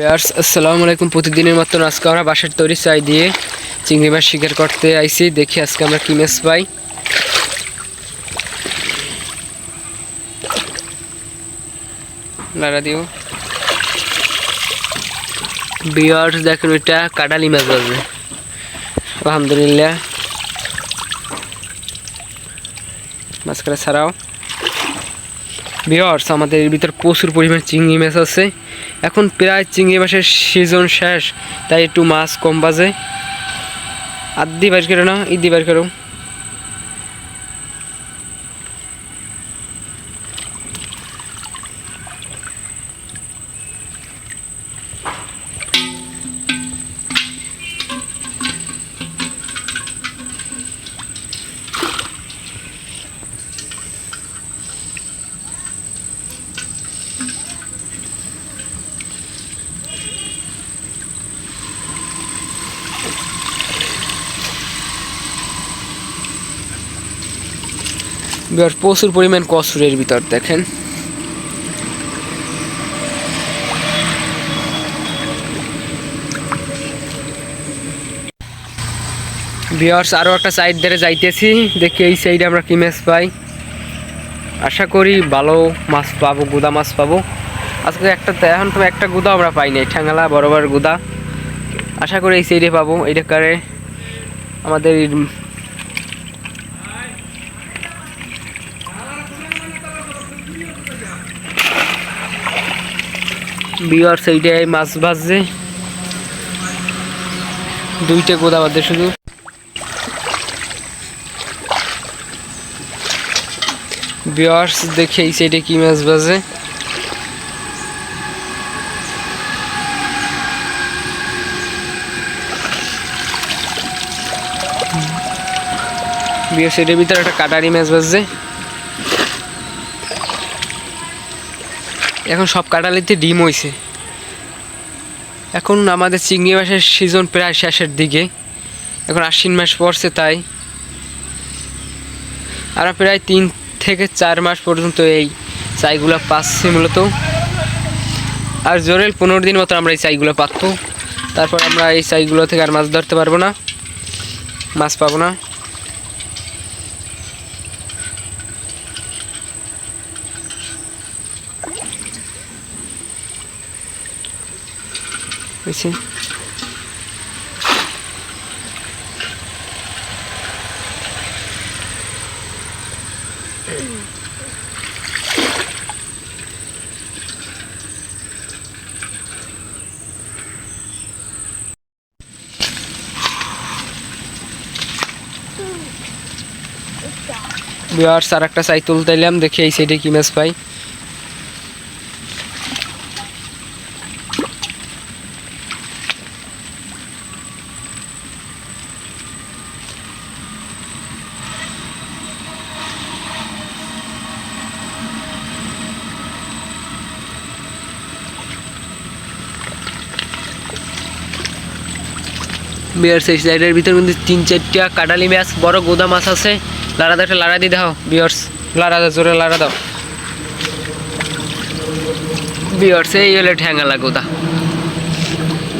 Viewers আসসালামু আলাইকুম। প্রতিদিনের মতন আজকে আমরা বাসার তৈরি চাই দিয়ে চিংড়ি মাছ শিকার করতে আইছি। দেখি আজকে আমরা কি মাছ পাই। লাড়া দিও। ভিউয়ার্স দেখুন এটা কাটালি মাছ আছে আলহামদুলিল্লাহ। মাছখানে ছাড়াও। ভিওর্স আমাদের এর ভিতর প্রচুর পরিমাণ চিংড়ি মাছ আছে। এখন প্রায় চিংড়ি মাছের সিজন শেষ, তাই একটু মাছ কম বাজে। আদি বাইর করো না, ইদি বাইর করো। ভিওর্স প্রচুর পরিমাণ কসুরের ভিতর, দেখেন। ভিওর্স আরও একটা সাইড ধরে যাইতেছি, দেখি এই সাইডে আমরা কি মাছ পাই। আশা করি ভালো মাছ পাবো, গুদা মাছ পাবো। আজকে একটা এখন তো একটা গুদা আমরা পাই নাই ঠ্যাঙ্গালা বড় বড় গুদা। আশা করি এই সাইডে পাবো এটা কারে আমাদের বিয়ার সাইডে মাছ ভাজছে। দুইটা গোদা বাদে শুধু। বিয়ার্স দেখে এই সাইডে কি মাছ বাজে বিয়ার সাইডের ভিতরে একটা কাটারি মাছ বাজছে এখন সব কাটালিতে ডিম হয়েছে এখন আমাদের চিংড়ি মাছের সিজন প্রায় শেষের দিকে। এখন আশ্বিন মাস পড়ছে তাই। আর প্রায় তিন থেকে চার মাস পর্যন্ত এই চাইগুলো পাচ্ছি মূলত। আর জোরেল পনেরো দিন মতো আমরা এই চাইগুলো পাতবো। তারপর আমরা এই চাইগুলো থেকে আর মাছ ধরতে পারব না। মাছ পাবো না। হয়েছে। আর একটা সাই তুলতে এলাম দেখি এই সাইডে কি মাছ পাই। বিয়ার সেই সাইডের ভিতর কিন্তু তিন চারটা কাটালি মাছ বড় গোদা মাছ আছে। লাড়া দাও একটা লাড়া দিয়ে দাও বিয়ার্স লাড়া দাও, জোরে লাড়া দাও। বিয়ার্স এই হলে ঠ্যাঙ্গালা গোদা।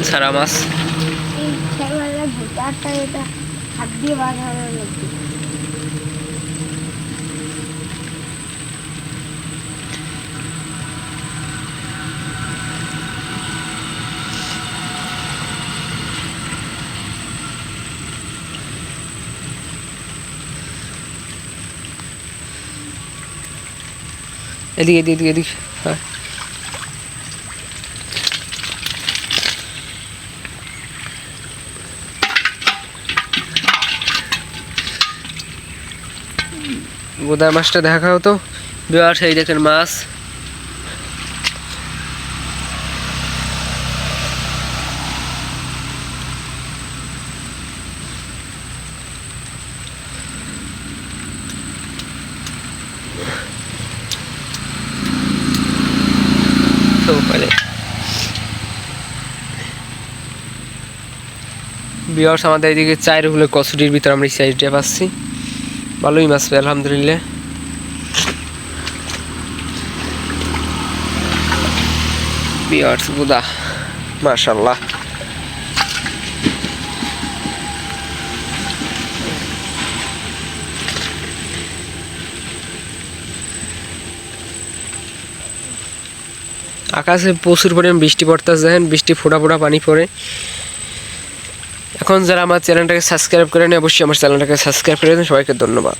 সারা মাছ এদিকে এদিকে এদিকে এদিকে। হ্যাঁ। গোদা মাছটা দেখা হতো। বিবাহ সেই দেখেন মাছ। তো পারে। বিয়ার্স আমাদের এদিকে চায়ের হলে কচুরির ভিতরে আমরা এই সাইডটা পাচ্ছি। ভালোই মাছ পাই আলহামদুলিল্লাহ। বিয়ার্স গুদা মাশাল্লাহ আকাশে প্রচুর পরিমাণ বৃষ্টি পড়তে দেখেন, বৃষ্টি ফোটা ফোটা পানি পড়ে। এখন যারা আমার চ্যানেলটাকে সাবস্ক্রাইব করেনি অবশ্যই আমার চ্যানেলটাকে সাবস্ক্রাইব করে দেন, সবাইকে ধন্যবাদ।